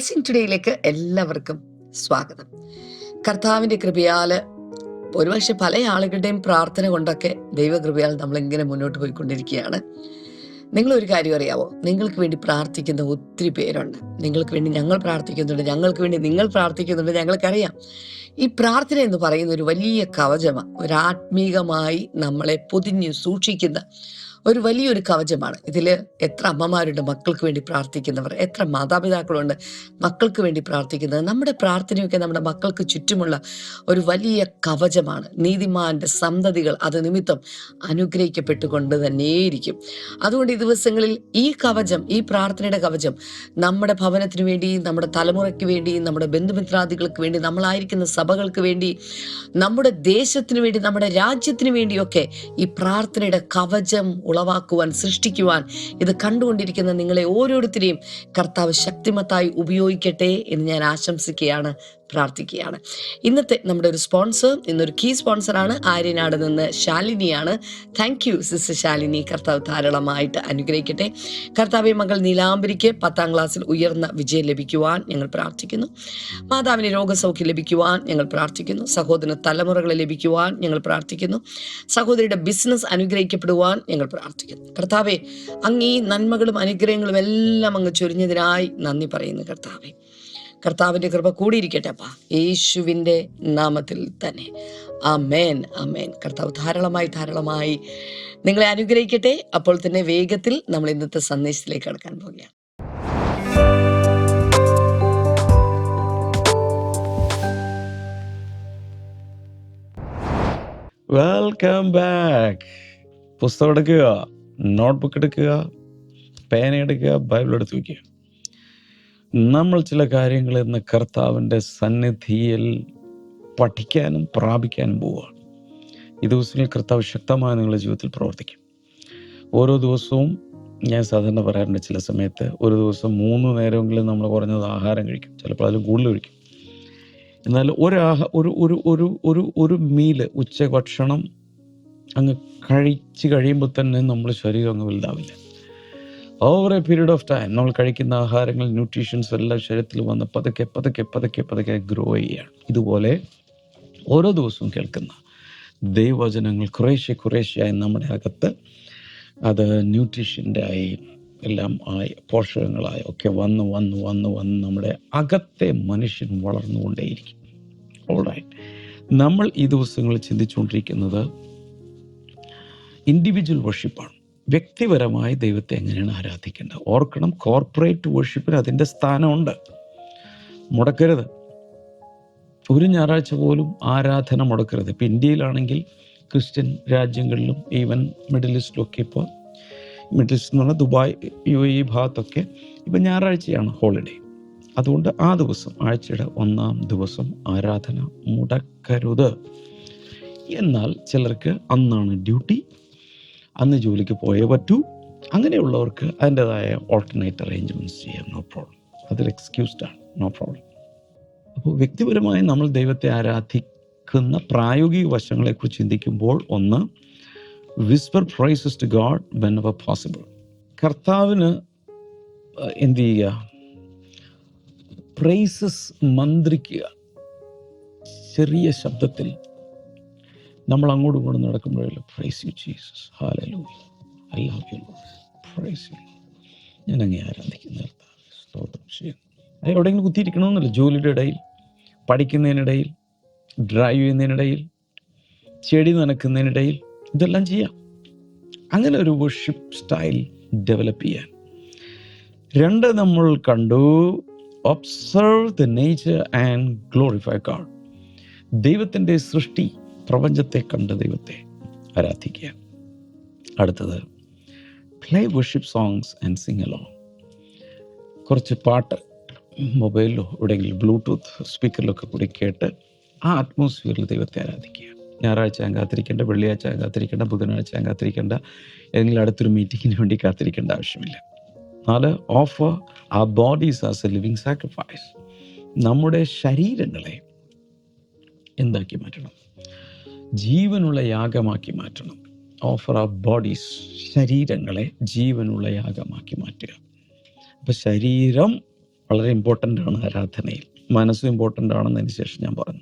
Blessing ടുഡേയിലേക്ക് എല്ലാവർക്കും സ്വാഗതം. കർത്താവിന്റെ കൃപയാൽ ഒരുപക്ഷെ പല ആളുകളുടെയും പ്രാർത്ഥന കൊണ്ടൊക്കെ ദൈവകൃപയാൽ നമ്മളിങ്ങനെ മുന്നോട്ട് പോയിക്കൊണ്ടിരിക്കുകയാണ്. നിങ്ങളൊരു കാര്യം അറിയാവോ? നിങ്ങൾക്ക് വേണ്ടി പ്രാർത്ഥിക്കുന്ന ഒത്തിരി പേരുണ്ട്. നിങ്ങൾക്ക് വേണ്ടി ഞങ്ങൾ പ്രാർത്ഥിക്കുന്നുണ്ട് ഞങ്ങൾക്ക് വേണ്ടി നിങ്ങൾ പ്രാർത്ഥിക്കുന്നുണ്ട് ഞങ്ങൾക്കറിയാം. ഈ പ്രാർത്ഥന എന്ന് പറയുന്ന ഒരു വലിയ കവചമാണ് ഒരാത്മീകമായി നമ്മളെ പൊതിഞ്ഞ് സൂക്ഷിക്കുന്ന ഒരു വലിയൊരു കവചമാണ്. ഇതിൽ എത്ര അമ്മമാരുണ്ട് മക്കൾക്ക് വേണ്ടി പ്രാർത്ഥിക്കുന്നവർ എത്ര മാതാപിതാക്കളുണ്ട് മക്കൾക്ക് വേണ്ടി പ്രാർത്ഥിക്കുന്നത്. നമ്മുടെ പ്രാർത്ഥനയൊക്കെ നമ്മുടെ മക്കൾക്ക് ചുറ്റുമുള്ള ഒരു വലിയ കവചമാണ്. നീതിമാന്റെ സന്തതികൾ അത് നിമിത്തം അനുഗ്രഹിക്കപ്പെട്ടുകൊണ്ട് തന്നെയിരിക്കും. അതുകൊണ്ട് ഈ ദിവസങ്ങളിൽ ഈ കവചം ഈ പ്രാർത്ഥനയുടെ കവചം നമ്മുടെ ഭവനത്തിന് വേണ്ടി നമ്മുടെ തലമുറയ്ക്ക് വേണ്ടി നമ്മുടെ ബന്ധുമിത്രാദികൾക്ക് വേണ്ടി നമ്മളായിരിക്കുന്ന സഭകൾക്ക് വേണ്ടി നമ്മുടെ ദേശത്തിന് വേണ്ടി നമ്മുടെ രാജ്യത്തിന് വേണ്ടിയൊക്കെ ഈ പ്രാർത്ഥനയുടെ കവചം ഉളവാക്കുവാൻ സൃഷ്ടിക്കുവാൻ ഇത് കണ്ടുകൊണ്ടിരിക്കുന്ന നിങ്ങളെ ഓരോരുത്തരെയും കർത്താവ് ശക്തിമത്തായി ഉപയോഗിക്കട്ടെ എന്ന് ഞാൻ ആശംസിക്കുകയാണ്. പ്രാർത്ഥിക്കുകയാണ്. ഇന്നത്തെ നമ്മുടെ ഒരു സ്പോൺസർ ഇന്നൊരു കീ സ്പോൺസറാണ് ആര്യനാട് നിന്ന് ശാലിനിയാണ്. Thank you sister Shalini. കർത്താവ് ധാരാളമായിട്ട് അനുഗ്രഹിക്കട്ടെ. കർത്താവെ മകൾ നീലാംബരിക്ക് പത്താം ക്ലാസ്സിൽ ഉയർന്ന വിജയം ലഭിക്കുവാൻ ഞങ്ങൾ പ്രാർത്ഥിക്കുന്നു. മാതാവിന് രോഗസൗഖ്യം ലഭിക്കുവാൻ ഞങ്ങൾ പ്രാർത്ഥിക്കുന്നു. സഹോദരന് തലമുറകളെ ലഭിക്കുവാൻ ഞങ്ങൾ പ്രാർത്ഥിക്കുന്നു. സഹോദരിയുടെ ബിസിനസ് അനുഗ്രഹിക്കപ്പെടുവാൻ ഞങ്ങൾ പ്രാർത്ഥിക്കുന്നു. കർത്താവെ അങ്ങ് ഈ നന്മകളും അനുഗ്രഹങ്ങളും എല്ലാം അങ്ങ് ചൊരിഞ്ഞതിനായി നന്ദി പറയുന്നു കർത്താവെ. കർത്താവിന്റെ കൃപ കൂടിയിരിക്കട്ടെ അപ്പാ. യേശുവിന്റെ നാമത്തിൽ തന്നെ. അമേൻ അമേൻ കർത്താവ് ധാരാളമായി ധാരാളമായി നിങ്ങളെ അനുഗ്രഹിക്കട്ടെ. അപ്പോൾ തന്നെ വേഗത്തിൽ നമ്മൾ ഇന്നത്തെ സന്ദേശത്തിലേക്ക് കടക്കാൻ പോകുകയാണ് വെൽക്കം ബാക്ക് പുസ്തകം എടുക്കുക നോട്ട്ബുക്ക് എടുക്കുക പേന എടുക്കുക ബൈബിൾ എടുത്ത് വയ്ക്കുക നമ്മൾ ചില കാര്യങ്ങൾ ഇന്ന് കർത്താവിന്റെ സന്നിധിയിൽ പഠിക്കാനും പ്രാപിക്കാനും പോവുകയാണ്. ഈ ദിവസങ്ങളിൽ കർത്താവ് ശക്തമായി നിങ്ങളുടെ ജീവിതത്തിൽ പ്രവർത്തിക്കും. ഓരോ ദിവസവും ഞാൻ സാധാരണ പറയാറുണ്ട് ചില സമയത്ത് ഒരു ദിവസം മൂന്ന് നേരമെങ്കിലും നമ്മൾ കുറഞ്ഞത് ആഹാരം കഴിക്കും. ചിലപ്പോൾ അതിലും കൂടുതൽ കഴിക്കും. എന്നാൽ ഒരാഹ ഒരു ഒരു ഒരു ഒരു ഒരു മീൽ ഉച്ചഭക്ഷണം അങ്ങ് കഴിച്ച് കഴിയുമ്പോൾ തന്നെ നമ്മുടെ ശരീരം അങ്ങ് വലുതാവില്ല. Over a period of time നമ്മൾ കഴിക്കുന്ന ആഹാരങ്ങൾ ന്യൂട്രീഷൻസ് എല്ലാം ശരീരത്തിൽ വന്ന് പതുക്കെ പതുക്കെ പതുക്കെ പതുക്കെ ഗ്രോ ചെയ്യുകയാണ്. ഇതുപോലെ ഓരോ ദിവസവും കേൾക്കുന്ന ദൈവവചനങ്ങൾ കുറേശ്ശെ കുറേശ്ശെയായി നമ്മുടെ അകത്ത് അത് ന്യൂട്രീഷന്റെ ആയി എല്ലാം ആയി പോഷകങ്ങളായി ഒക്കെ വന്ന് വന്ന് വന്ന് വന്ന് നമ്മുടെ അകത്തെ മനുഷ്യൻ വളർന്നുകൊണ്ടേയിരിക്കും. ഓൾറൈറ്റ് നമ്മൾ ഈ ദിവസങ്ങളിൽ ചിന്തിച്ചുകൊണ്ടിരിക്കുന്നത് ഇൻഡിവിജ്വൽ വർഷിപ്പാണ് വ്യക്തിപരമായി ദൈവത്തെ എങ്ങനെയാണ് ആരാധിക്കേണ്ടത്? ഓർക്കണം കോർപ്പറേറ്റ് വർഷിപ്പിന് അതിന്റെ സ്ഥാനമുണ്ട്. മുടക്കരുത്. ഒരു ഞായറാഴ്ച പോലും ആരാധന മുടക്കരുത്. ഇപ്പം ഇന്ത്യയിലാണെങ്കിൽ ക്രിസ്ത്യൻ രാജ്യങ്ങളിലും ഈവൻ മിഡിൽ ഈസ്റ്റിലൊക്കെ ഇപ്പോൾ മിഡിൽ ഈസ്റ്റ് എന്ന് പറഞ്ഞാൽ ദുബായ് യു എ ഭാഗത്തൊക്കെ ഇപ്പം ഞായറാഴ്ചയാണ് ഹോളിഡേ. അതുകൊണ്ട് ആ ദിവസം ആഴ്ചയുടെ ഒന്നാം ദിവസം ആരാധന മുടക്കരുത്. എന്നാൽ ചിലർക്ക് അന്നാണ് ഡ്യൂട്ടി അന്ന് ജോലിക്ക് പോയേ പറ്റൂ. അങ്ങനെയുള്ളവർക്ക് അതിന്റെതായ ഓൾട്ടർനേറ്റ് അറേഞ്ച്മെന്റ്സ് ചെയ്യാം. നോ പ്രോബ്ലം അതിൽ എക്സ്ക്യൂസ്ഡ് ആണ്. നോ പ്രോബ്ലം അപ്പോൾ വ്യക്തിപരമായി നമ്മൾ ദൈവത്തെ ആരാധിക്കുന്ന പ്രായോഗിക വശങ്ങളെക്കുറിച്ച് ചിന്തിക്കുമ്പോൾ ഒന്ന് whisper praises to God whenever possible കർത്താവിന് എന്ത് ചെയ്യുക? പ്രൈസസ് മന്ത്രിക്കുക. ചെറിയ ശബ്ദത്തിൽ നമ്മൾ അങ്ങോട്ടും ഇങ്ങോട്ടും നടക്കുമ്പോഴല്ലോ പ്രൈസ് യു ജീസസ് ഐ ഞാൻ അങ്ങനെ ആരാധിക്കുന്ന. സ്തോത്രം ചെയ്യുന്നു എവിടെയെങ്കിലും കുത്തിയിരിക്കണമെന്നില്ല. ജോലിയുടെ ഇടയിൽ പഠിക്കുന്നതിനിടയിൽ ഡ്രൈവ് ചെയ്യുന്നതിനിടയിൽ ചെടി നനക്കുന്നതിനിടയിൽ ഇതെല്ലാം ചെയ്യാം. അങ്ങനെ ഒരു വർഷിപ്പ് സ്റ്റൈൽ ഡെവലപ്പ് ചെയ്യാൻ. രണ്ട് നമ്മൾ കണ്ടു. Observe the nature and glorify God ദൈവത്തിന്റെ സൃഷ്ടി പ്രപഞ്ചത്തെ കണ്ട ദൈവത്തെ ആരാധിക്കുക. അടുത്തത് play worship songs and sing hello കുറച്ച് പാട്ട് മൊബൈലിലോ എവിടെയെങ്കിലും ബ്ലൂടൂത്ത് സ്പീക്കറിലൊക്കെ കൂടി കേട്ട് ആ അറ്റ്മോസ്ഫിയറിൽ ദൈവത്തെ ആരാധിക്കുക. ഞായറാഴ്ച ഞാൻ കാത്തിരിക്കേണ്ട വെള്ളിയാഴ്ച ഞാൻ കാത്തിരിക്കേണ്ട ബുധനാഴ്ച ഞാൻ കാത്തിരിക്കേണ്ട ഏതെങ്കിലും അടുത്തൊരു മീറ്റിങ്ങിന് വേണ്ടി കാത്തിരിക്കേണ്ട ആവശ്യമില്ല. നാല് offer a bodies as a living sacrifice നമ്മുടെ ശരീരങ്ങളെ എന്താക്കി മാറ്റണം? ജീവനുള്ള യാഗമാക്കി മാറ്റണം. ഓഫർ ആ ബോഡീസ് ശരീരങ്ങളെ ജീവനുള്ള യാഗമാക്കി മാറ്റുക. അപ്പം ശരീരം വളരെ ഇമ്പോർട്ടന്റ് ആണ് ആരാധനയിൽ. മനസ്സും ഇമ്പോർട്ടന്റ് ആണെന്നതിന് ശേഷം ഞാൻ പറഞ്ഞു.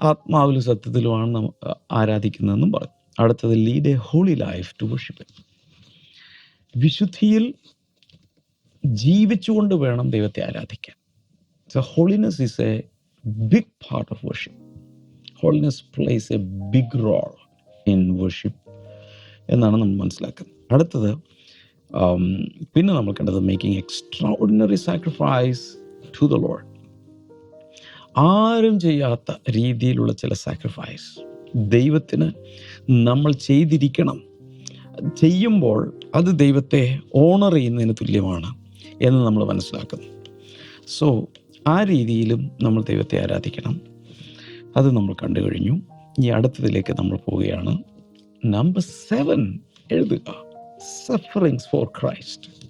ആത്മാവിലും സത്യത്തിലുമാണ് ആരാധിക്കുന്നതെന്നും പറഞ്ഞു. അടുത്തത് lead a holy life to worship വിശുദ്ധിയിൽ ജീവിച്ചുകൊണ്ട് വേണം ദൈവത്തെ ആരാധിക്കാൻ. So holiness is a big part of worship holiness plays a big role in worship എന്നാണ് നമ്മൾ മനസ്സിലാക്കുന്നത്. അടുത്തത് പിന്നെ നമ്മൾ കണ്ടത് making extraordinary sacrifice to the Lord ആരും ചെയ്യാത്ത രീതിയിലുള്ള ചില സാക്രിഫൈസ് ദൈവത്തിന് നമ്മൾ ചെയ്തിരിക്കണം. ചെയ്യുമ്പോൾ അത് ദൈവത്തെ ഓണർ ചെയ്യുന്നതിന് തുല്യമാണ് എന്ന് നമ്മൾ മനസ്സിലാക്കുന്നു. സോ ആ രീതിയിലും നമ്മൾ ദൈവത്തെ ആരാധിക്കണം. അത് നമ്മൾ കണ്ടു കഴിഞ്ഞു. ഈ അടുത്തതിലേക്ക് നമ്മൾ പോവുകയാണ്. നമ്പർ സെവൻ എഴുതുക. സഫറിങ്സ് ഫോർ ക്രൈസ്റ്റ്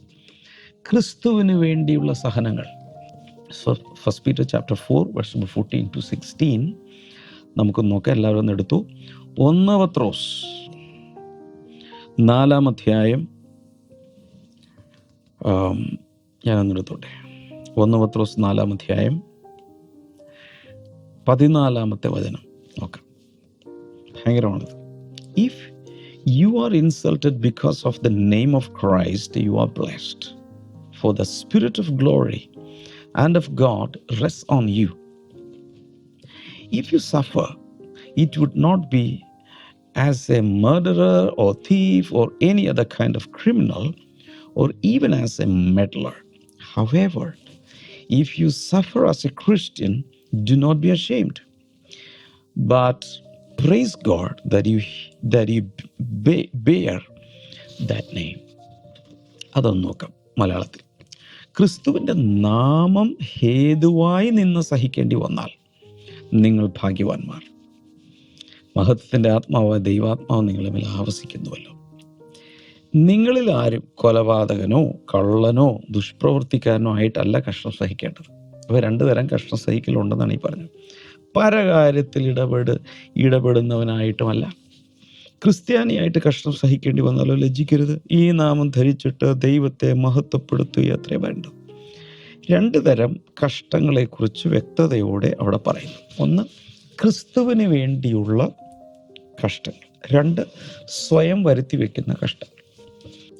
ക്രിസ്തുവിന് വേണ്ടിയുള്ള സഹനങ്ങൾ. First Peter chapter four verse number fourteen to sixteen നമുക്ക് നോക്കാം. എല്ലാവരും ഒന്ന് എടുത്തു. ഒന്നാമത്രോസ് നാലാം അധ്യായം. ഞാനൊന്നെടുത്തോട്ടെ ഒന്നാമത്രോസ് നാലാം അധ്യായം. പതിനാലാമത്തെ വചനം നോക്കാം ഭയങ്കരമാണത് if you are insulted because of the name of Christ you are blessed for the spirit of glory and of God rest on you if you suffer, it would not be as a murderer or thief or any other kind of criminal or even as a meddler. However, if you suffer as a Christian, do not be ashamed, but praise God that you that you be- bear that name. അതൊന്ന് നോക്കാം മലയാളത്തിൽ. ക്രിസ്തുവിന്റെ നാമം ഹേതുവായി നിന്ന് സഹിക്കേണ്ടി വന്നാൽ നിങ്ങൾ ഭാഗ്യവാന്മാർ. മഹത്വത്തിന്റെ ആത്മാവ് ദൈവാത്മാവ് നിങ്ങളെ മേൽ ആവസിക്കുന്നുവല്ലോ. നിങ്ങളിൽ ആരും കൊലപാതകനോ കള്ളനോ ദുഷ്പ്രവർത്തിക്കാരനോ ആയിട്ടല്ല കഷ്ടം സഹിക്കേണ്ടത്. അപ്പോൾ രണ്ട് തരം കഷ്ടം സഹിക്കലുണ്ടെന്നാണ് ഈ പറഞ്ഞത്. പല കാര്യത്തിൽ ഇടപെട് ഇടപെടുന്നവനായിട്ടുമല്ല. ക്രിസ്ത്യാനിയായിട്ട് കഷ്ടം സഹിക്കേണ്ടി വന്നാലോ ലജ്ജിക്കരുത്. ഈ നാമം ധരിച്ചിട്ട് ദൈവത്തെ മഹത്വപ്പെടുത്തുക അത്രേ വേണ്ട. രണ്ട് തരം കഷ്ടങ്ങളെക്കുറിച്ച് വ്യക്തതയോടെ അവിടെ പറയുന്നു. ഒന്ന് ക്രിസ്തുവിന് വേണ്ടിയുള്ള കഷ്ടങ്ങൾ. രണ്ട് സ്വയം വരുത്തി വെക്കുന്ന കഷ്ടങ്ങൾ.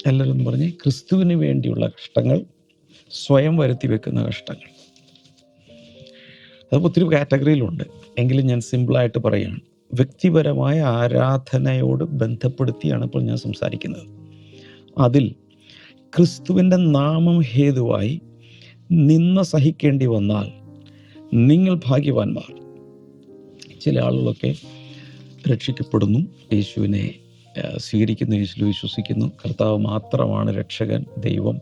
എല്ലാവരും പറഞ്ഞ് ക്രിസ്തുവിന് വേണ്ടിയുള്ള കഷ്ടങ്ങൾ സ്വയം വരുത്തി വെക്കുന്ന കഷ്ടങ്ങൾ. അത് ഒത്തിരി കാറ്റഗറിയിലുണ്ട്. എങ്കിലും ഞാൻ സിമ്പിളായിട്ട് പറയുകയാണ്. വ്യക്തിപരമായ ആരാധനയോട് ബന്ധപ്പെടുത്തിയാണ് ഇപ്പോൾ ഞാൻ സംസാരിക്കുന്നത്. അതിൽ ക്രിസ്തുവിന്റെ നാമം ഹേതുവായി നിന്ന സഹിക്കേണ്ടി വന്നാൽ നിങ്ങൾ ഭാഗ്യവാന്മാർ. ചില ആളുകളൊക്കെ രക്ഷിക്കപ്പെടുന്നു. യേശുവിനെ സ്വീകരിക്കുന്നു യേശുവിൽ വിശ്വസിക്കുന്നു. കർത്താവ് മാത്രമാണ് രക്ഷകൻ ദൈവം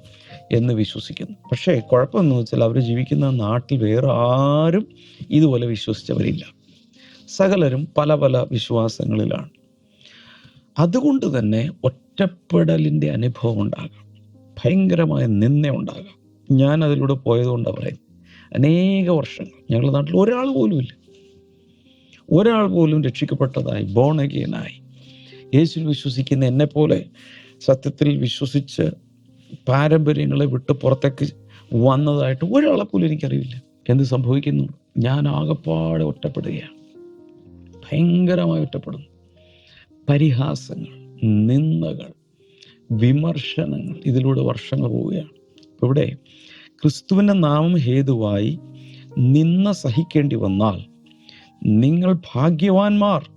എന്ന് വിശ്വസിക്കുന്നു. പക്ഷേ കുഴപ്പമെന്ന് വെച്ചാൽ അവർ ജീവിക്കുന്ന നാട്ടിൽ വേറെ ആരും ഇതുപോലെ വിശ്വസിച്ചവരില്ല. സകലരും പല പല വിശ്വാസങ്ങളിലാണ്. അതുകൊണ്ട് തന്നെ ഒറ്റപ്പെടലിന്റെ അനുഭവം ഉണ്ടാകാം. ഭയങ്കരമായ നിന്ദ ഉണ്ടാകാം. ഞാൻ അതിലൂടെ പോയതുകൊണ്ടാണ് പറയുന്നത്. അനേക വർഷങ്ങൾ ഞങ്ങളുടെ നാട്ടിൽ ഒരാൾ പോലുമില്ല. ഒരാൾ പോലും രക്ഷിക്കപ്പെട്ടതായി ബോൺ അഗെയിനായി യേശുവിൽ വിശ്വസിക്കുന്ന എന്നെ പോലെ സത്യത്തിൽ വിശ്വസിച്ച് പാരമ്പര്യങ്ങളെ വിട്ട് പുറത്തേക്ക് വന്നതായിട്ട് ഒരാളെ പോലും എനിക്കറിയില്ല. എന്ത് സംഭവിക്കുന്നു? ഞാൻ ആകെപ്പാടെ ഒറ്റപ്പെടുകയാണ്. ഭയങ്കരമായി ഒറ്റപ്പെടുന്നു. പരിഹാസങ്ങൾ നിന്ദകൾ വിമർശനങ്ങൾ ഇതിലൂടെ വർഷങ്ങൾ പോവുകയാണ്. ഇവിടെ ക്രിസ്തുവിന്റെ നാമം ഹേതുവായി നിന്ന സഹിക്കേണ്ടി വന്നാൽ നിങ്ങൾ ഭാഗ്യവാന്മാർ.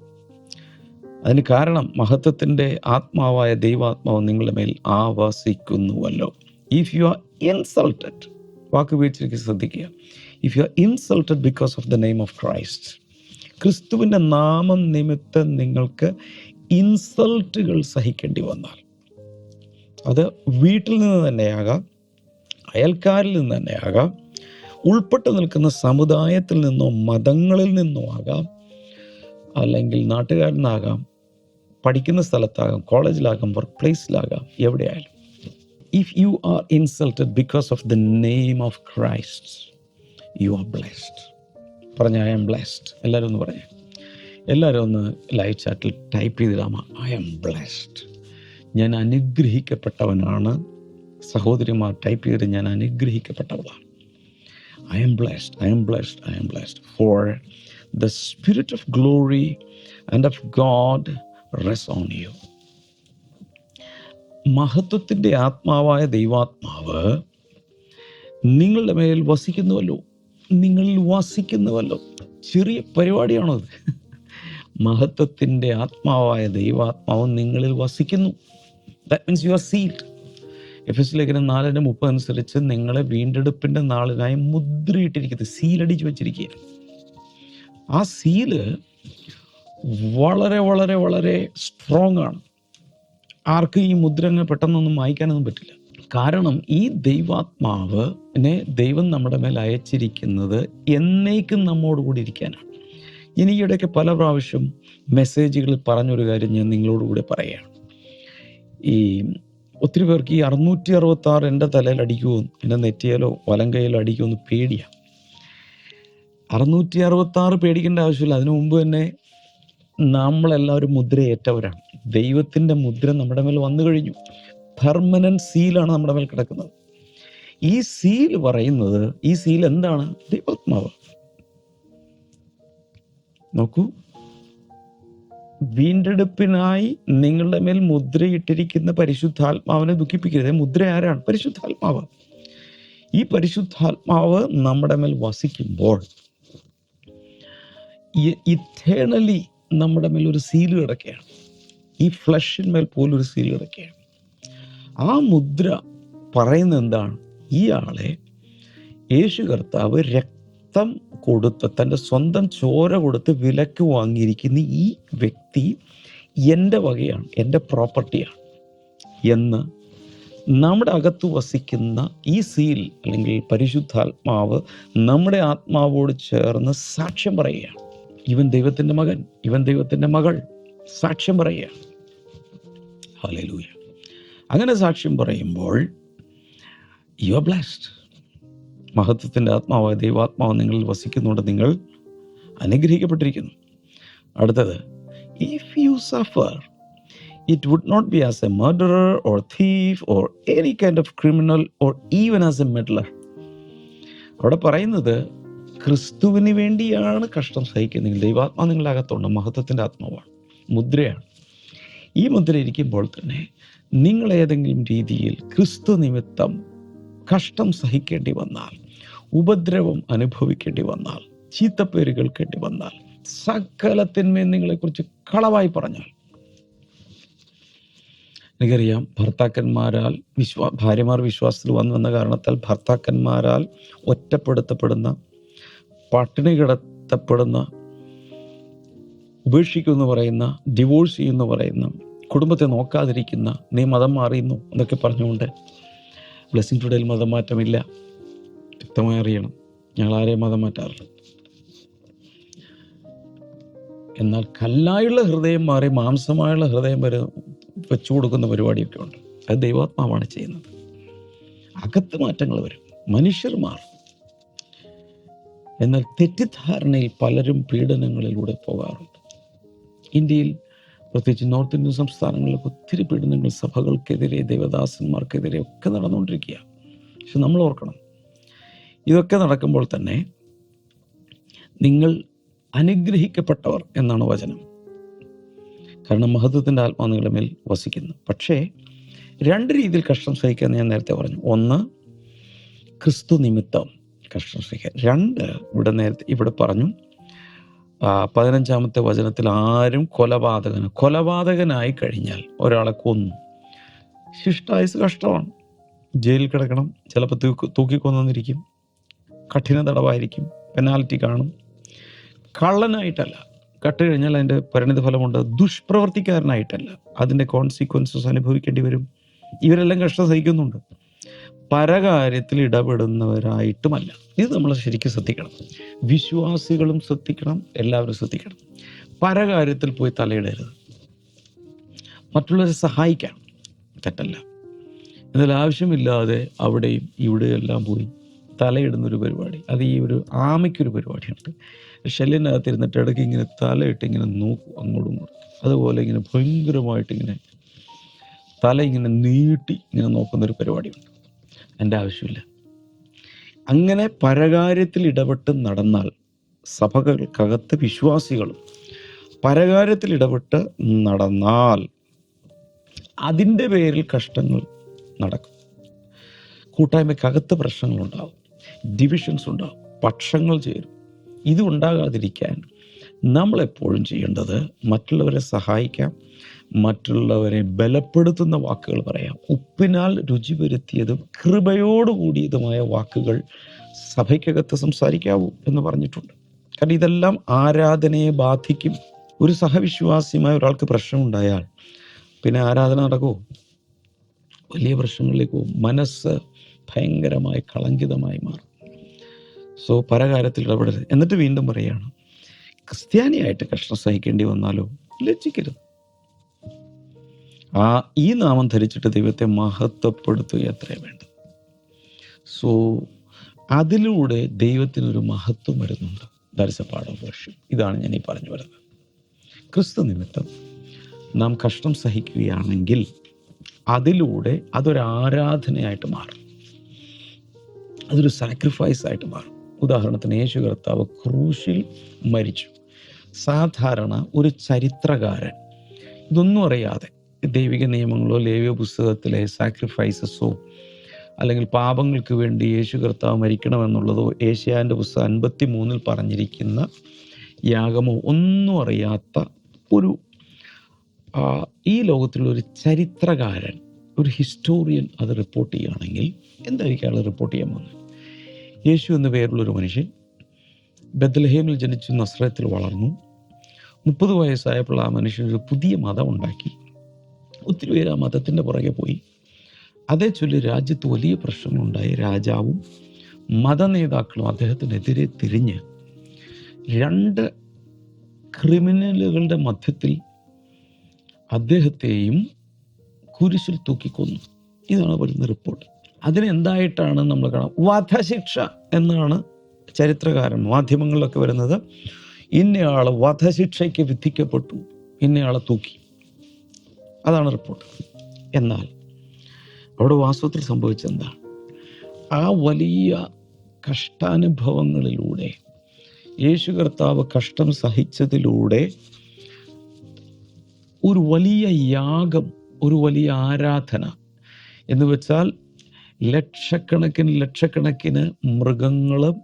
അതിന് കാരണം മഹത്വത്തിന്റെ ആത്മാവായ ദൈവാത്മാവ് നിങ്ങളുടെ മേൽ ആവാസിക്കുന്നുവല്ലോ. ഇഫ് യു ആർ ഇൻസൾട്ടഡ് വാക്ക് ഉപയോഗിച്ചിരിക്കുക ശ്രദ്ധിക്കുക. If you are insulted because of the name of Christ ക്രിസ്തുവിന്റെ നാമം നിമിത്തം നിങ്ങൾക്ക് ഇൻസൾട്ടുകൾ സഹിക്കേണ്ടി വന്നാൽ. അത് വീട്ടിൽ നിന്ന് തന്നെയാകാം അയൽക്കാരിൽ നിന്ന് തന്നെയാകാം ഉൾപ്പെട്ട് നിൽക്കുന്ന സമുദായത്തിൽ നിന്നോ മതങ്ങളിൽ നിന്നോ ആകാം അല്ലെങ്കിൽ നാട്ടുകാരിൽ നിന്നാകാം പഠിക്കുന്ന സ്ഥലത്താകാം കോളേജിലാകാം വർക്ക് പ്ലേസിലാകാം എവിടെയായാലും. If you are insulted because of the name of Christ you are blessed പറഞ്ഞ ഐ എം ബ്ലെസ്ഡ് എല്ലാവരും ഒന്ന് പറയാം എല്ലാവരും ഒന്ന് ലൈവ് ചാറ്റിൽ ടൈപ്പ് ചെയ്തിടാമ ഐ എം ബ്ലെസ്ഡ് ഞാൻ അനുഗ്രഹിക്കപ്പെട്ടവനാണ്. സഹോദരിമാർ ടൈപ്പ് ചെയ്തിട്ട് ഞാൻ അനുഗ്രഹിക്കപ്പെട്ടവനാണ് I'm blessed I'm blessed I'm blessed for the spirit of glory and of God rests on you മഹത്വത്തിന്റെ ആത്മാവായ ദൈവാത്മാവ് നിങ്ങളുടെ മേൽ വസിക്കുന്നുവല്ലോ. നിങ്ങളിൽ വസിക്കുന്നുവല്ലോ. ചെറിയ പരിപാടിയാണോ അത് മഹത്വത്തിന്റെ ആത്മാവായ ദൈവാത്മാവ് നിങ്ങളിൽ വസിക്കുന്നു. That means you are sealed F S ലേഖനം നാലിന്റെ മുപ്പത് അനുസരിച്ച് നിങ്ങളെ വീണ്ടെടുപ്പിന്റെ നാളിനായി മുദ്രയിട്ടിരിക്കുന്നത് സീലടിച്ച് വെച്ചിരിക്കുക ആ സീൽ വളരെ വളരെ വളരെ സ്ട്രോങ് ആണ്. ആർക്കും ഈ മുദ്രങ്ങൾ പെട്ടെന്നൊന്നും വായിക്കാനൊന്നും പറ്റില്ല. കാരണം ഈ ദൈവാത്മാവിനെ ദൈവം നമ്മുടെ മേൽ അയച്ചിരിക്കുന്നത് എന്നേക്കും നമ്മോട് കൂടി ഇരിക്കാനാണ്. ഇനി ഈയിടെയൊക്കെ പല പ്രാവശ്യം മെസ്സേജുകളിൽ പറഞ്ഞൊരു കാര്യം ഞാൻ നിങ്ങളോട് കൂടെ പറയുകയാണ്. ഈ ഒത്തിരി പേർക്ക് ഈ അറുന്നൂറ്റി അറുപത്തി ആറ് എന്റെ തലയിൽ അടിക്കുമോ എന്റെ നെറ്റിയാലോ വലം കൈയിലോ അടിക്കുമെന്ന് പേടിയാണ് അറുന്നൂറ്റി അറുപത്തി ആറ് പേടിക്കേണ്ട ആവശ്യമില്ല. അതിനു മുമ്പ് തന്നെ നമ്മളെല്ലാവരും മുദ്രയേറ്റവരാണ്. ദൈവത്തിന്റെ മുദ്ര നമ്മുടെ മേൽ വന്നു കഴിഞ്ഞു. പെർമനന്റ് സീലാണ് നമ്മുടെ മേൽ കിടക്കുന്നത്. ഈ സീൽ പറയുന്നത് ഈ സീൽ എന്താണ്? ദൈവാത്മാവ്. നോക്കൂ. വീണ്ടെടുപ്പിനായി നിങ്ങളുടെ മേൽ മുദ്രയിട്ടിരിക്കുന്ന പരിശുദ്ധാത്മാവിനെ ദുഃഖിപ്പിക്കരുത്. മുദ്ര ആരാണ്? പരിശുദ്ധാത്മാവ്. ഈ പരിശുദ്ധാത്മാവ് നമ്മുടെ മേൽ വസിക്കുമ്പോൾ ഇറ്റേണലി നമ്മുടെ മേൽ ഒരു സീൽ കിടക്കുകയാണ്. ഈ ഫ്ലഷിന്മേൽ പോലും ഒരു സീൽ കിടക്കുകയാണ്. ആ മുദ്ര പറയുന്ന എന്താണ്? ഈ ആളെ യേശു കർത്താവ് രക്തം കൊടുത്ത് തന്റെ സ്വന്തം ചോര കൊടുത്ത് വിലക്ക് വാങ്ങിയിരിക്കുന്ന ഈ വ്യക്തി എന്റെ വകയാണ് എന്റെ പ്രോപ്പർട്ടിയാണ് എന്ന് നമ്മുടെ അകത്ത് വസിക്കുന്ന ഈ സീൽ അല്ലെങ്കിൽ പരിശുദ്ധാത്മാവ് നമ്മുടെ ആത്മാവോട് ചേർന്ന് സാക്ഷ്യം പറയുകയാണ്. ഇവൻ ദൈവത്തിന്റെ മകൻ ഇവൻ ദൈവത്തിന്റെ മകൾ. സാക്ഷ്യം പറയുക. അങ്ങനെ സാക്ഷ്യം പറയുമ്പോൾ യു ആർ ബ്ലാസ്റ്റ് മഹത്വത്തിന്റെ ആത്മാവായ ദൈവാത്മാവ് നിങ്ങളിൽ വസിക്കുന്നുണ്ട്. നിങ്ങൾ അനുഗ്രഹിക്കപ്പെട്ടിരിക്കുന്നു. അടുത്തത് if you suffer it would not be as a murderer or thief or any kind of criminal or even as a meddler അവിടെ പറയുന്നത് ക്രിസ്തുവിന് വേണ്ടിയാണ് കഷ്ടം സഹിക്കുന്നതെങ്കിൽ ദൈവാത്മാ നിങ്ങളുടെ അകത്തുണ്ട് മഹത്വത്തിന്റെ ആത്മാവാണ്. മുദ്രയാണ്. ഈ മുദ്ര ഇരിക്കുമ്പോൾ തന്നെ നിങ്ങൾ ഏതെങ്കിലും രീതിയിൽ ക്രിസ്തു നിമിത്തം കഷ്ടം സഹിക്കേണ്ടി വന്നാൽ ഉപദ്രവം അനുഭവിക്കേണ്ടി വന്നാൽ ചീത്തപ്പേര് കേൾക്കേണ്ടി വന്നാൽ സകലത്തിന്മേൽ നിങ്ങളെക്കുറിച്ച് കളവായി പറഞ്ഞാൽ എനിക്കറിയാം ഭർത്താക്കന്മാരാൽ വിശ്വാ ഭാര്യമാർ വിശ്വാസത്തിൽ വന്നു വന്ന കാരണത്താൽ ഭർത്താക്കന്മാരാൽ ഒറ്റപ്പെടുത്തപ്പെടുന്ന പട്ടിണി കിടത്തപ്പെടുന്ന ഉപേക്ഷിക്കുമെന്ന് പറയുന്ന ഡിവോഴ്സ് ചെയ്യുമെന്ന് പറയുന്ന കുടുംബത്തെ നോക്കാതിരിക്കുന്ന നീ മതം മാറിയുന്നു എന്നൊക്കെ പറഞ്ഞുകൊണ്ട് ബ്ലെസ്സിങ് ടുഡേയിൽ മതം മാറ്റമില്ല വ്യക്തമായി അറിയണം. ഞങ്ങൾ ആരെയും മതം മാറ്റാറില്ല. എന്നാൽ കല്ലായുള്ള ഹൃദയം മാറി മാംസമായുള്ള ഹൃദയം വരെ വെച്ചു കൊടുക്കുന്ന പരിപാടിയൊക്കെ ഉണ്ട്. അത് ദൈവാത്മാവാണ് ചെയ്യുന്നത്. അകത്ത് മാറ്റങ്ങൾ വരും. മനുഷ്യർ മാറും. എന്നാൽ തെറ്റിദ്ധാരണയിൽ പലരും പീഡനങ്ങളിലൂടെ പോകാറുണ്ട്. ഇന്ത്യയിൽ പ്രത്യേകിച്ച് നോർത്ത് ഇന്ത്യൻ സംസ്ഥാനങ്ങളിലൊക്കെ ഒത്തിരി പീഡനങ്ങൾ സഭകൾക്കെതിരെ ദേവദാസന്മാർക്കെതിരെ ഒക്കെ നടന്നുകൊണ്ടിരിക്കുക പക്ഷെ നമ്മൾ ഓർക്കണം ഇതൊക്കെ നടക്കുമ്പോൾ തന്നെ നിങ്ങൾ അനുഗ്രഹിക്കപ്പെട്ടവർ എന്നാണ് വചനം. കാരണം മഹത്വത്തിന്റെ ആത്മാ നിങ്ങളുടെ മേൽ വസിക്കുന്നു. പക്ഷേ രണ്ട് രീതിയിൽ കഷ്ടം സഹിക്കാമെന്ന് ഞാൻ നേരത്തെ പറഞ്ഞു. ഒന്ന് ക്രിസ്തു നിമിത്തം. കഷ്ടം സഹിക്കുക രണ്ട് ഇവിടെ നേരത്തെ ഇവിടെ പറഞ്ഞു പതിനഞ്ചാമത്തെ വചനത്തിൽ ആരും കൊലപാതകന് കൊലപാതകനായി കഴിഞ്ഞാൽ ഒരാളെ കൊന്നു. ശിഷ്ടായുസ് കഷ്ടമാണ്. ജയിലിൽ കിടക്കണം ചിലപ്പോൾ തൂക്കി തൂക്കിക്കൊന്നിരിക്കും കഠിന തടവായിരിക്കും പെനാൽറ്റി കാണും. കള്ളനായിട്ടല്ല കട്ട് കഴിഞ്ഞാൽ അതിന്റെ പരിണിത ഫലമുണ്ട്. ദുഷ്പ്രവർത്തിക്കാരനായിട്ടല്ല അതിന്റെ കോൺസിക്വൻസസ് അനുഭവിക്കേണ്ടി വരും. ഇവരെല്ലാം കഷ്ടം സഹിക്കുന്നുണ്ട്. പരകാര്യത്തിൽ ഇടപെടുന്നവരായിട്ടുമല്ല. ഇത് നമ്മൾ ശരിക്കും ശ്രദ്ധിക്കണം. വിശ്വാസികളും ശ്രദ്ധിക്കണം എല്ലാവരും ശ്രദ്ധിക്കണം. പരകാര്യത്തിൽ പോയി തലയിടരുത്. മറ്റുള്ളവരെ സഹായിക്കാം തെറ്റല്ല. എന്നാൽ ആവശ്യമില്ലാതെ അവിടെയും ഇവിടെയും എല്ലാം പോയി തലയിടുന്നൊരു പരിപാടി. അത് ഈ ഒരു ആമയ്ക്കൊരു പരിപാടിയുണ്ട്. ശല്യനകത്ത് ഇരുന്നിട്ട് ഇടയ്ക്ക് ഇങ്ങനെ തലയിട്ട് ഇങ്ങനെ നോക്കും അങ്ങോട്ടും ഇങ്ങോട്ടും. അതുപോലെ ഇങ്ങനെ ഭയങ്കരമായിട്ട് ഇങ്ങനെ തല ഇങ്ങനെ നീട്ടി ഇങ്ങനെ നോക്കുന്ന നോക്കുന്നൊരു പരിപാടിയുണ്ട്. എന്റെ ആവശ്യമില്ല. അങ്ങനെ പരകാര്യത്തിൽ ഇടപെട്ട് നടന്നാൽ സഭകൾക്കകത്ത് വിശ്വാസികളും പരകാര്യത്തിൽ ഇടപെട്ട് നടന്നാൽ അതിന്റെ പേരിൽ കഷ്ടങ്ങൾ നടക്കും. കൂട്ടായ്മയ്ക്കകത്ത് പ്രശ്നങ്ങളുണ്ടാവും. ഡിവിഷൻസ് ഉണ്ടാവും പക്ഷങ്ങൾ ചേരും. ഇത് ഉണ്ടാകാതിരിക്കാൻ നമ്മളെപ്പോഴും ചെയ്യേണ്ടത് മറ്റുള്ളവരെ സഹായിക്കാം മറ്റുള്ളവരെ ബലപ്പെടുത്തുന്ന വാക്കുകൾ പറയാം. ഉപ്പിനാൽ രുചി വരുത്തിയതും കൃപയോടുകൂടിയതുമായ വാക്കുകൾ സഭയ്ക്കകത്ത് സംസാരിക്കാവൂ എന്ന് പറഞ്ഞിട്ടുണ്ട്. കാരണം ഇതെല്ലാം ആരാധനയെ ബാധിക്കും. ഒരു സഹവിശ്വാസിയുമായ ഒരാൾക്ക് പ്രശ്നമുണ്ടായാൽ പിന്നെ ആരാധന നടക്കുമോ വലിയ പ്രശ്നങ്ങളിലേക്ക് പോകും. മനസ്സ് ഭയങ്കരമായി കളങ്കിതമായി മാറും. സോ പല കാര്യത്തിൽ ഇടപെടരുത്. എന്നിട്ട് വീണ്ടും പറയാണ് ക്രിസ്ത്യാനിയായിട്ട് കഷ്ടം സഹിക്കേണ്ടി വന്നാലോ? ലജ്ജിക്കരുത്. ആ ഈ നാമം ധരിച്ചിട്ട് ദൈവത്തെ മഹത്വപ്പെടുത്തുക എത്രയും വേണ്ടത്? സോ അതിലൂടെ ദൈവത്തിനൊരു മഹത്വം വരുന്നുണ്ട്. That's a part of worship ഇതാണ് ഞാൻ ഈ പറഞ്ഞു വരുന്നത്. ക്രിസ്തു നിമിത്തം നാം കഷ്ടം സഹിക്കുകയാണെങ്കിൽ അതിലൂടെ അതൊരു ആരാധനയായിട്ട് മാറും. അതൊരു സാക്രിഫൈസ് ആയിട്ട് മാറും. ഉദാഹരണത്തിന് യേശു കർത്താവ് ക്രൂശിൽ മരിച്ചു. സാധാരണ ഒരു ചരിത്രകാരൻ. ഇതൊന്നും അറിയാതെ ദൈവിക നിയമങ്ങളോ ലേവ്യ പുസ്തകത്തിലെ സാക്രിഫൈസസോ അല്ലെങ്കിൽ പാപങ്ങൾക്ക് വേണ്ടി യേശു കർത്താവ് മരിക്കണമെന്നുള്ളതോ ഏഷ്യാന്റെ പുസ്തകം അൻപത്തി മൂന്നിൽ പറഞ്ഞിരിക്കുന്ന യാഗമോ ഒന്നും അറിയാത്ത ഒരു ഈ ലോകത്തിലുള്ള ഒരു ചരിത്രകാരൻ ഒരു ഹിസ്റ്റോറിയൻ അത് റിപ്പോർട്ട് ചെയ്യുകയാണെങ്കിൽ എന്തായിരിക്കും അയാൾ റിപ്പോർട്ട് ചെയ്യാൻ പോകുന്നത്? യേശു എന്ന പേരുള്ളൊരു മനുഷ്യൻ ബദൽഹേമിൽ ജനിച്ചു നസ്രത്തിൽ വളർന്നു. മുപ്പത് വയസ്സായപ്പോൾ ആ മനുഷ്യൻ ഒരു പുതിയ മതം ഉണ്ടാക്കി. ഒത്തിരി പേര് ആ മതത്തിന്റെ പുറകെ പോയി. അതേ ചൊല്ലി രാജ്യത്ത് വലിയ പ്രശ്നങ്ങളുണ്ടായി. രാജാവും മതനേതാക്കളും അദ്ദേഹത്തിനെതിരെ തിരിഞ്ഞ് രണ്ട് ക്രിമിനലുകളുടെ മധ്യത്തിൽ അദ്ദേഹത്തെയും കുരിശിൽ തൂക്കിക്കൊന്നു. ഇതാണ് വരുന്ന റിപ്പോർട്ട്. അതിനെന്തായിട്ടാണ് നമ്മൾ കാണാം? വധശിക്ഷ എന്നാണ് ചരിത്രകാരൻ മാധ്യമങ്ങളിലൊക്കെ വരുന്നത്. ഇന്നയാൾ വധശിക്ഷയ്ക്ക് വിധിക്കപ്പെട്ടു. ഇന്നയാളെ തൂക്കി. അതാണ് റിപ്പോർട്ട് എന്നാൽ അവിടെ വാസ്തവത്തിൽ സംഭവിച്ചെന്താണ് ആ വലിയ കഷ്ടാനുഭവങ്ങളിലൂടെ യേശു കർത്താവ് കഷ്ടം സഹിച്ചതിലൂടെ ഒരു വലിയ യാഗം ഒരു വലിയ ആരാധന എന്ന് വെച്ചാൽ ലക്ഷക്കണക്കിന് ലക്ഷക്കണക്കിന് മൃഗങ്ങളും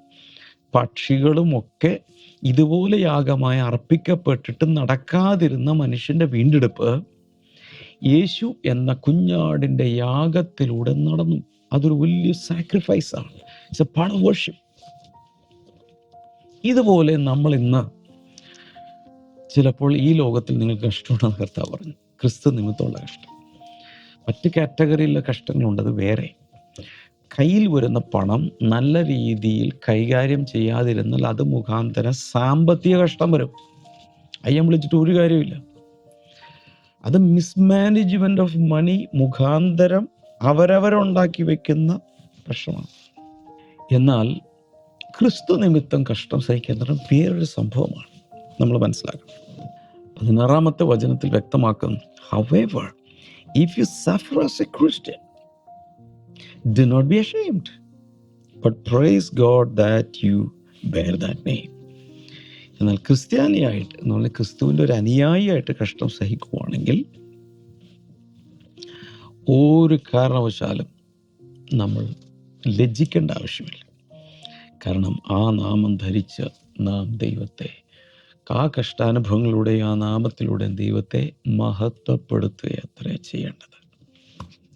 പക്ഷികളും ഒക്കെ ഇതുപോലെ യാഗമായി അർപ്പിക്കപ്പെട്ടിട്ട് നടക്കാതിരുന്ന മനുഷ്യന്റെ വീണ്ടെടുപ്പ് യേശു എന്ന കുഞ്ഞാടിന്റെ യാഗത്തിലൂടെ നടന്നു. അതൊരു വലിയ സാക്രിഫൈസ് ആണ്. എ വർഷിപ്പ് ഇതുപോലെ നമ്മൾ ഇന്ന് ചിലപ്പോൾ ഈ ലോകത്തിൽ നിങ്ങൾക്ക് കഷ്ടമുണ്ടെന്ന് കർത്താവ് പറഞ്ഞു. ക്രിസ്തു നിമിത്തമുള്ള കഷ്ടം. മറ്റ് കാറ്റഗറിയിലെ കഷ്ടങ്ങളുണ്ട്. അത് വേറെ. കയ്യിൽ വരുന്ന പണം നല്ല രീതിയിൽ കൈകാര്യം ചെയ്യാതിരുന്നാൽ അത് മുഖാന്തരം സാമ്പത്തിക കഷ്ടം വരും. അയ്യം വിളിച്ചിട്ട് ഒരു കാര്യമില്ല അത് മിസ്മാനേജ്മെന്റ് ഓഫ് മണി മുഖാന്തരം അവരവരുണ്ടാക്കി വെക്കുന്ന പ്രശ്നമാണ്. എന്നാൽ ക്രിസ്തു നിമിത്തം കഷ്ടം സഹിക്കേണ്ടത് വേറൊരു സംഭവമാണ്. നമ്മൾ മനസ്സിലാക്കണം. പതിനാറാമത്തെ വചനത്തിൽ വ്യക്തമാക്കുന്നു. However if you suffer as a Christian do not be ashamed but praise God that you bear that name. എന്നാൽ ക്രിസ്ത്യാനിയായിട്ട് എന്ന് പറഞ്ഞാൽ ക്രിസ്തുവിന്റെ ഒരു അനുയായിയായിട്ട് കഷ്ടം സഹിക്കുവാണെങ്കിൽ ഒരു കാരണവശാലും നമ്മൾ ലജ്ജിക്കേണ്ട ആവശ്യമില്ല കാരണം ആ നാമം ധരിച്ച് നാം ദൈവത്തെ ആ കഷ്ടാനുഭവങ്ങളിലൂടെ ആ നാമത്തിലൂടെ ദൈവത്തെ മഹത്വപ്പെടുത്തുക അത്ര ചെയ്യേണ്ടത്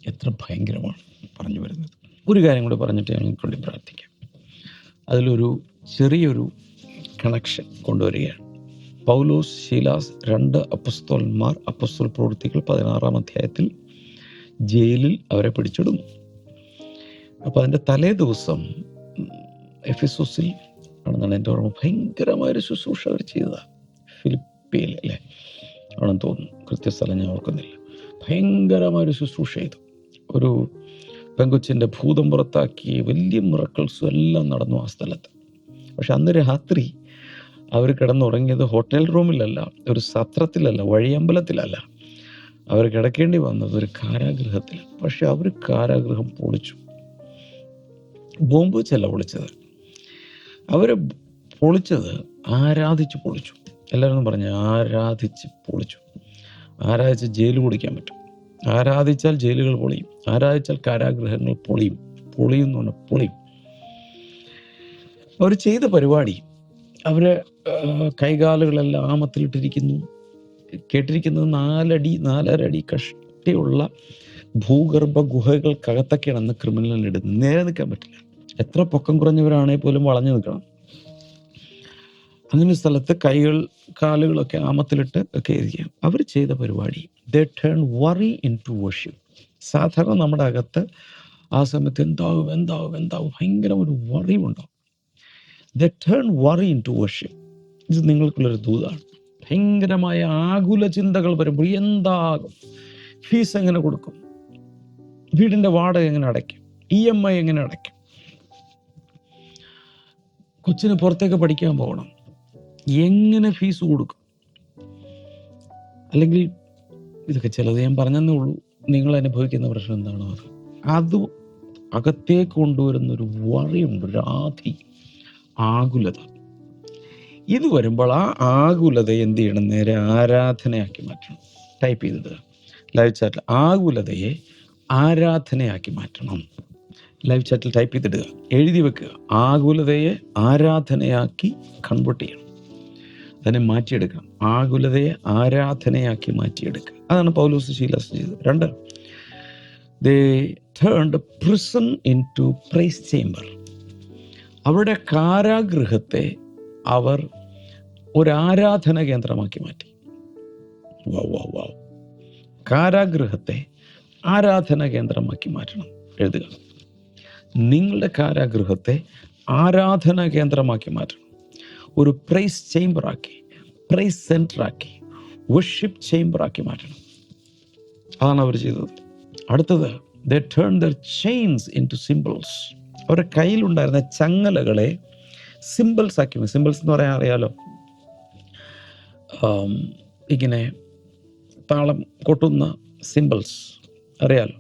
എത്ര ഭയങ്കരമാണ് പറഞ്ഞു വരുന്നത്. ഒരു കാര്യം കൂടി പറഞ്ഞിട്ട് ഞാൻ വേണ്ടി പ്രാർത്ഥിക്കാം. അതിലൊരു ചെറിയൊരു കണക്ഷൻ കൊണ്ടുവരികയാണ്. പൗലോസ് ശീലാസ് രണ്ട് അപ്പസ്തോലന്മാർ അപ്പസ്തോൽ പ്രവൃത്തികൾ പതിനാറാം അധ്യായത്തിൽ ജയിലിൽ അവരെ പിടിച്ചിടുന്നു. അപ്പോൾ അതിന്റെ തലേ ദിവസം എഫിസോസിൽ ആണെന്നാണ് എന്റെ ഓർമ്മ. ഭയങ്കരമായൊരു ശുശ്രൂഷ അവർ ചെയ്തതാണ് ഫിലിപ്പിയിൽ അല്ലേ? ആണെന്ന് തോന്നുന്നു. കൃത്യസ്ഥലം ഞാൻ ഓർക്കുന്നില്ല. ഭയങ്കരമായൊരു ശുശ്രൂഷ ചെയ്തു. ഒരു പെങ്കൊച്ചിന്റെ ഭൂതം പുറത്താക്കി വലിയ മിറക്കിൾസും എല്ലാം നടന്നു ആ സ്ഥലത്ത്. പക്ഷെ അന്ന് രാത്രി അവർ കിടന്നുറങ്ങിയത് ഹോട്ടൽ റൂമിലല്ല ഒരു സത്രത്തിലല്ല വഴിയമ്പലത്തിലല്ല. അവർ കിടക്കേണ്ടി വന്നത് ഒരു കാരാഗൃഹത്തിൽ പക്ഷെ അവർ കാരാഗൃഹം പൊളിച്ചു. ബോംബ് വെച്ചല്ല പൊളിച്ചത്. അവർ പൊളിച്ചത് ആരാധിച്ച് പൊളിച്ചു. എല്ലാവരും പറഞ്ഞു ആരാധിച്ച് പൊളിച്ചു. ആരാധിച്ച് ജയിൽ കുടിക്കാൻ പറ്റും. ആരാധിച്ചാൽ ജയിലുകൾ പൊളിയും. ആരാധിച്ചാൽ കാരാഗ്രഹങ്ങൾ പൊളിയും. പൊളിയും എന്ന് പറഞ്ഞാൽ പൊളിയും അവർ ചെയ്ത പരിപാടി അവരെ കൈകാലുകളെല്ലാം ആമത്തിലിട്ടിരിക്കുന്നു. കേട്ടിരിക്കുന്നത് നാലടി നാലരടി കഷ്ടിയുള്ള ഭൂഗർഭ ഗുഹകൾക്കകത്തൊക്കെയാണ് അന്ന് ക്രിമിനലിന് നേരെ നിൽക്കാൻ പറ്റില്ല. എത്ര പൊക്കം കുറഞ്ഞവരാണെങ്കിൽ പോലും വളഞ്ഞു നിൽക്കണം. അങ്ങനെ സ്ഥലത്ത് കൈകൾ കാലുകളൊക്കെ ആമത്തിലിട്ട് ഒക്കെ ഇരിക്കുക അവർ ചെയ്ത പരിപാടി the turn worry into worship സാധാരണ നമ്മുടെ അകത്ത് ആ സമയത്ത് എന്താവും എന്താവും എന്താവും ഭയങ്കര ഒരു വറി ഉണ്ടാവും. The turn worry into worship ഇത് നിങ്ങൾക്കുള്ളൊരു ദൂതാണ്. ഭയങ്കരമായ ആകുല ചിന്തകൾ വരുമ്പോൾ എന്താകും? ഫീസ് എങ്ങനെ കൊടുക്കും? വീടിന്റെ വാടക എങ്ങനെ അടയ്ക്കും? ഇ എം ഐ എങ്ങനെ അടയ്ക്കും? കൊച്ചിന് പുറത്തേക്ക് പഠിക്കാൻ പോകണം. എങ്ങനെ ഫീസ് കൊടുക്കും? അല്ലെങ്കിൽ ഇതൊക്കെ ചിലത് ഞാൻ പറഞ്ഞതേ ഉള്ളൂ. നിങ്ങൾ അനുഭവിക്കുന്ന പ്രശ്നം എന്താണോ അത്. അത് അകത്തേക്ക് കൊണ്ടുവരുന്ന ഒരു വറിയുണ്ട്. ഒരു ആധി. ആകുലത. ഇത് വരുമ്പോൾ ആ ആകുലത എന്ത് ചെയ്യണം? നേരെ ആരാധനയാക്കി മാറ്റണം. ടൈപ്പ് ചെയ്തത് ലൈവ് ചാറ്റിൽ ആകുലതയെ ആരാധനയാക്കി മാറ്റണം. ലൈവ് ചാറ്റിൽ ടൈപ്പ് ചെയ്തിടുക. എഴുതി വെക്കുക. ആകുലതയെ ആരാധനയാക്കി കൺവേർട്ട് ചെയ്യണം. അതിനെ മാറ്റിയെടുക്കണം. ആകുലതയെ ആരാധനയാക്കി മാറ്റിയെടുക്കുക. അതാണ് പൗലോസ് ശീലാസ് ചെയ്തത്. രണ്ട് they turned prison into praise chamber അവരുടെ കാരാഗൃഹത്തെ അവർ ഒരു ആരാധന കേന്ദ്രമാക്കി മാറ്റി. വാ വാ വാ. കാരാഗൃഹത്തെ ആരാധന കേന്ദ്രമാക്കി മാറ്റണം. എഴുതുക. നിങ്ങളുടെ കാരാഗൃഹത്തെ ആരാധന കേന്ദ്രമാക്കി മാറ്റണം. ഒരു പ്രൈസ് ചേംബറാക്കി പ്രൈസ് സെന്ററാക്കി വർഷിപ്പ് ചേംബറാക്കി മാറ്റണം. അതാണ് അവർ ചെയ്തത്. അടുത്തത് the turn their chains into cymbals അവരുടെ കയ്യിലുണ്ടായിരുന്ന ചങ്ങലകളെ സിമ്പിൾസ് ആക്കി സിമ്പിൾസ് എന്ന് പറയാൻ അറിയാലോ? ഇങ്ങനെ താളം കൊട്ടുന്ന സിമ്പിൾസ് അറിയാലോ?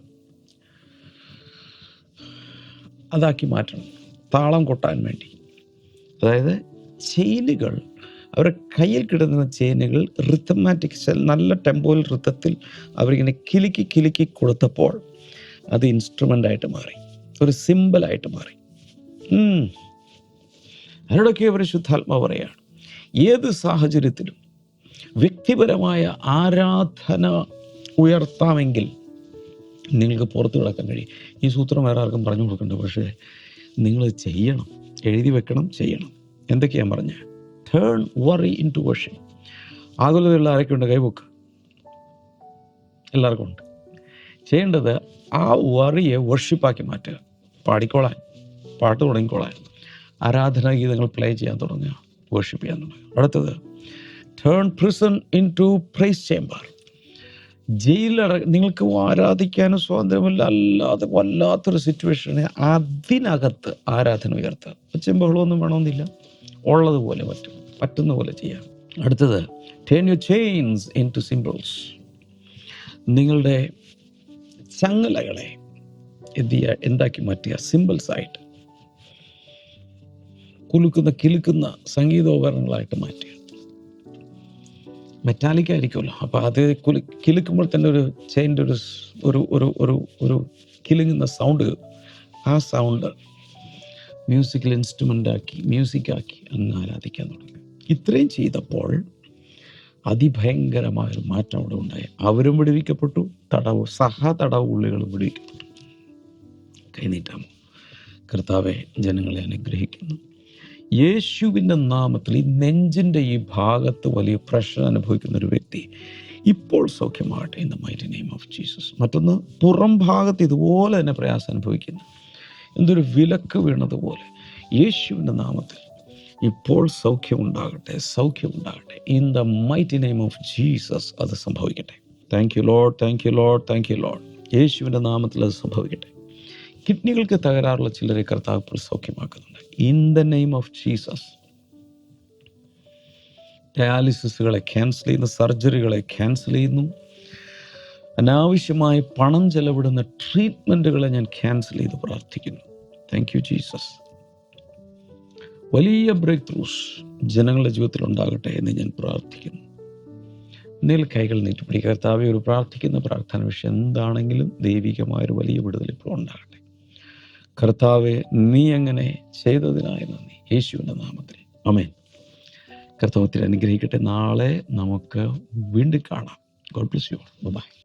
അതാക്കി മാറ്റണം. താളം കൊട്ടാൻ വേണ്ടി. അതായത് ചെയിനുകൾ. അവരുടെ കയ്യിൽ കിടന്ന ചെയിനുകൾ റിത്തമാറ്റിക് നല്ല ടെമ്പോയിൽ റിത്തത്തിൽ അവരിങ്ങനെ കിലുക്കി കിലുക്കി കൊടുത്തപ്പോൾ അത് ഇൻസ്ട്രുമെന്റ് ആയിട്ട് മാറി. ഒരു സിമ്പിളായിട്ട് മാറി. ഉം. അതിനോടൊക്കെ അവർ ശുദ്ധാത്മ പറയാണ് ഏത് സാഹചര്യത്തിലും വ്യക്തിപരമായ ആരാധന ഉയർത്താമെങ്കിൽ നിങ്ങൾക്ക് പുറത്ത് കിടക്കാൻ കഴിയും. ഈ സൂത്രം വേറെ ആർക്കും പറഞ്ഞു കൊടുക്കണ്ട പക്ഷേ നിങ്ങൾ ചെയ്യണം. എഴുതി വെക്കണം ചെയ്യണം. എന്തൊക്കെയാണ് പറഞ്ഞത് turn worry into worship ആകുലതയുള്ള ആരൊക്കെ ഉണ്ട് കൈവക്ക്. എല്ലാവർക്കും ഉണ്ട്. ചെയ്യേണ്ടത് ആ വറിയെ വർഷിപ്പാക്കി മാറ്റുക. പാടിക്കോളാൻ. പാട്ട് തുടങ്ങിക്കോളാൻ. ആരാധനാ ഗീതങ്ങൾ പ്ലേ ചെയ്യാൻ തുടങ്ങുക. വർഷിപ്പ് ചെയ്യാൻ തുടങ്ങുക. അടുത്തത് turn prison into praise chamber ജയിലട നിങ്ങൾക്ക് ആരാധിക്കാനും സ്വാതന്ത്ര്യമില്ല. അല്ലാതെ വല്ലാത്തൊരു സിറ്റുവേഷനെ അതിനകത്ത് ആരാധന ഉയർത്തുക. ബഹളമൊന്നും വേണമെന്നില്ല. ഉള്ളതുപോലെ പറ്റും പറ്റുന്ന പോലെ ചെയ്യാം. അടുത്തത് turn you chains into cymbals നിങ്ങളുടെ ചങ്ങലകളെ എന്ത് ചെയ്യുക എന്താക്കി മാറ്റിയ സിമ്പിൾസായിട്ട് കുലുക്കുന്ന കിലുക്കുന്ന സംഗീതോപകരണങ്ങളായിട്ട് മാറ്റുക. മെറ്റാലിക് ആയിരിക്കുമല്ലോ. അപ്പോൾ അത് കുലു കിലുക്കുമ്പോൾ തന്നെ ഒരു ചെയിന്റെ ഒരു ഒരു ഒരു ഒരു കിലുങ്ങുന്ന സൗണ്ട് ആ സൗണ്ട് മ്യൂസിക്കൽ ഇൻസ്ട്രുമെന്റ് ആക്കി മ്യൂസിക്കാക്കി അങ്ങ് ആരാധിക്കാൻ തുടങ്ങി. ഇത്രയും ചെയ്തപ്പോൾ അതിഭയങ്കരമായൊരു മാറ്റം അവിടെ ഉണ്ടായി. അവരും വിടുവിക്കപ്പെട്ടു തടവ് സഹ തടവ് ഉള്ളികളും വിടുവിക്കപ്പെട്ടു. കൈനീട്ടാമോ കർത്താവെ ജനങ്ങളെ അനുഗ്രഹിക്കുന്നു. യേശുവിന്റെ നാമത്തിൽ ഈ നെഞ്ചിന്റെ ഈ ഭാഗത്ത് വലിയ പ്രഷർ അനുഭവിക്കുന്ന ഒരു വ്യക്തി ഇപ്പോൾ സൗഖ്യമാകട്ടെ in the might name of Jesus. മറ്റൊന്ന് പുറം ഭാഗത്ത് ഇതുപോലെ തന്നെ പ്രയാസം അനുഭവിക്കുന്നു. എന്തൊരു വിലക്ക് വീണതുപോലെ യേശുവിന്റെ നാമത്തിൽ ഇപ്പോൾ സൗഖ്യമുണ്ടാകട്ടെ സൗഖ്യമുണ്ടാകട്ടെ. In the mighty name of Jesus അത് സംഭവിക്കട്ടെ. Thank you Lord thank you Lord thank you Lord യേശുവിന്റെ നാമത്തിൽ അത് സംഭവിക്കട്ടെ. കിഡ്നികൾക്ക് തകരാറുള്ള ചിലരെ കർത്താവ് ഇപ്പോൾ സൗഖ്യമാക്കുന്നുണ്ട്. In the name of Jesus ഡയാലിസിസുകളെ cancel ചെയ്യുന്നു സർജറികളെ ക്യാൻസൽ ചെയ്യുന്നു. അനാവശ്യമായി പണം ചെലവിടുന്ന ട്രീറ്റ്മെന്റുകളെ ഞാൻ ക്യാൻസൽ ചെയ്ത് പ്രാർത്ഥിക്കുന്നു. താങ്ക് യു ജീസസ് വലിയ ബ്രേക്ക് ത്രൂസ് ജനങ്ങളുടെ ജീവിതത്തിൽ ഉണ്ടാകട്ടെ എന്ന് ഞാൻ പ്രാർത്ഥിക്കുന്നു. നെൽ കൈകൾ നീട്ടി കർത്താവെ ഒരു പ്രാർത്ഥിക്കുന്ന പ്രാർത്ഥന വിഷയം എന്താണെങ്കിലും ദൈവികമായൊരു വലിയ വിടുതൽ ഇപ്പോൾ ഉണ്ടാകട്ടെ. കർത്താവെ നീ എങ്ങനെ ചെയ്തതിനായി നന്ദി. യേശുവിന്റെ നാമത്തിൽ. അമേൻ കർത്താവത്തിൽ അനുഗ്രഹിക്കട്ടെ. നാളെ നമുക്ക് വീണ്ടും കാണാം. God bless you by